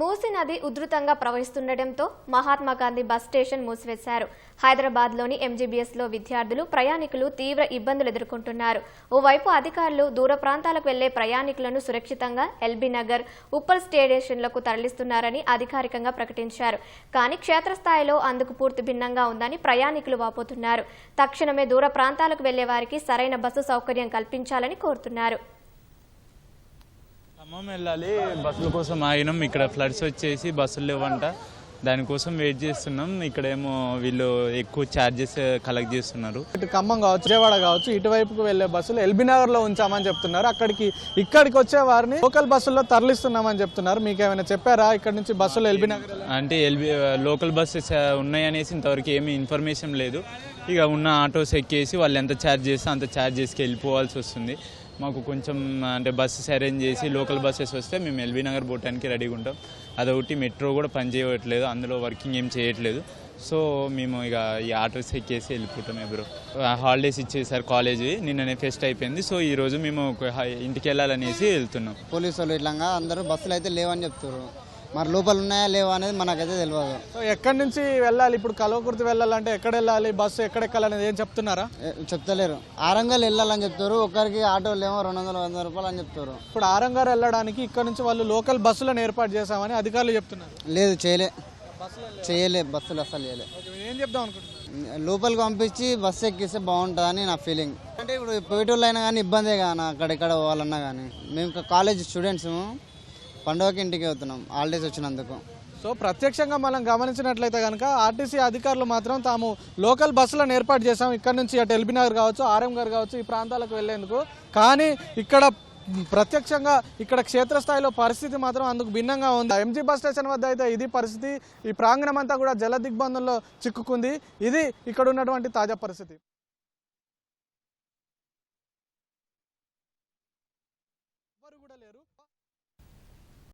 మూసి నది ఉధృతంగా ప్రవహిస్తుండటంతో మహాత్మా గాంధీ బస్ స్టేషన్ మూసివేశారు. హైదరాబాద్లోని ఎంజీబీఎస్లో విద్యార్థులు ప్రయాణికులు తీవ్ర ఇబ్బందులు ఎదుర్కొంటున్నారు. ఓవైపు అధికారులు దూర ప్రాంతాలకు వెళ్ళే ప్రయాణికులను సురక్షితంగా ఎల్బీ నగర్ ఉప్పల్ స్టేషన్లకు తరలిస్తున్నారని అధికారికంగా ప్రకటించారు. కానీ క్షేత్రస్థాయిలో అందుకు పూర్తి భిన్నంగా ఉందని ప్రయాణికులు వాపోతున్నారు. తక్షణమే దూర ప్రాంతాలకు వెళ్ళే వారికి సరైన బస్సు సౌకర్యం కల్పించాలని కోరుతున్నారు. ఖమ్మం వెళ్ళాలి. బస్సుల కోసం ఆగినాం. ఇక్కడ ఫ్లడ్స్ వచ్చేసి బస్సులు లేవంట. దానికోసం వెయిట్ చేస్తున్నాం. ఇక్కడేమో వీళ్ళు ఎక్కువ ఛార్జెస్ కలెక్ట్ చేస్తున్నారు. ఇటు ఖమ్మం కావచ్చు విజయవాడ కావచ్చు ఇటువైపుకు వెళ్ళే బస్సులు ఎల్బీ నగర్లో ఉంచామని చెప్తున్నారు. అక్కడికి ఇక్కడికి వచ్చే వారిని లోకల్ బస్సుల్లో తరలిస్తున్నామని చెప్తున్నారు. మీకు ఏమైనా చెప్పారా? ఇక్కడ నుంచి బస్సులు ఎల్బీ నగర్? అంటే ఎల్బి లోకల్ బస్సెస్ ఉన్నాయనేసి ఇంతవరకు ఏమీ ఇన్ఫర్మేషన్ లేదు. ఇక ఉన్న ఆటోస్ ఎక్కేసి వాళ్ళు ఎంత ఛార్జ్ చేస్తే అంత ఛార్జ్ చేసుకు వెళ్ళిపోవాల్సి వస్తుంది. మాకు కొంచెం అంటే బస్సెస్ అరేంజ్ చేసి లోకల్ బస్సెస్ వస్తే మేము ఎల్బీ నగర్ పోవటానికి రెడీగా ఉంటాం. అదొకటి మెట్రో కూడా పనిచేయట్లేదు అందులో వర్కింగ్ ఏం చేయట్లేదు. సో మేము ఇక ఈ ఆటోస్ ఎక్కేసి వెళ్ళిపోతాం ఎవరో హాలిడేస్ ఇచ్చేసారు కాలేజీ నిన్ననే ఫెస్ట్ అయిపోయింది. సో ఈరోజు మేము ఇంటికి వెళ్ళాలనేసి వెళ్తున్నాం. పోలీసు వాళ్ళు ఇట్లా అందరూ బస్సులు అయితే లేవని చెప్తారు మరి లోపల ఉన్నాయా లేవా అనేది మనకైతే తెలియదు సో ఎక్కడి నుంచి వెళ్ళాలి? ఇప్పుడు కల్వకుర్తి వెళ్ళాలంటే ఎక్కడ వెళ్ళాలి? బస్సు ఎక్కడ ఎక్కాలనేది ఏం చెప్తున్నారా? ఏ, చెప్తలేరు. ఆరంగల్ వెళ్ళాలని చెప్తారు. ఒకరికి ఆటోలు ఏమో రెండు వందల వంద రూపాయలు అని చెప్తారు. ఇప్పుడు ఆరంగారు వెళ్ళడానికి ఇక్కడ నుంచి వాళ్ళు లోకల్ బస్సులను ఏర్పాటు చేశామని అధికారులు చెప్తున్నారు. లేదు చేయలే. చేయలే బస్సులు అసలు చేయలే. ఓకే, మీరు ఏం చెప్దాం అనుకుంటున్నారు? లోపలికి పంపించి బస్సు ఎక్కిస్తే బాగుంటుందని నా ఫీలింగ్ అంటే ఇప్పుడు పోయేటోళ్ళు అయినా కానీ ఇబ్బందే కానీ అక్కడెక్కడ పోవాలన్నా కానీ. మేము కాలేజ్ స్టూడెంట్స్ పండుగకి ఇంటికి వెళ్తున్నాం. హాలిడేస్ వచ్చినందుకు. సో ప్రత్యక్షంగా మనం గమనించినట్లయితే కనుక ఆర్టీసీ అధికారులు మాత్రం తాము లోకల్ బస్సులను ఏర్పాటు చేశాం. ఇక్కడ నుంచి అటు ఎల్బీ నగర్ కావచ్చు ఆర్ఎం గారు కావచ్చు ఈ ప్రాంతాలకు వెళ్ళేందుకు కానీ ఇక్కడ ప్రత్యక్షంగా ఇక్కడ క్షేత్రస్థాయిలో పరిస్థితి మాత్రం అందుకు భిన్నంగా ఉంది. ఎంజీ బస్ స్టేషన్ వద్ద అయితే ఇది పరిస్థితి. ఈ ప్రాంగణం అంతా కూడా జల దిగ్బంధంలో చిక్కుకుంది. ఇది ఇక్కడ ఉన్నటువంటి తాజా పరిస్థితి. ఎవరు కూడా లేరు.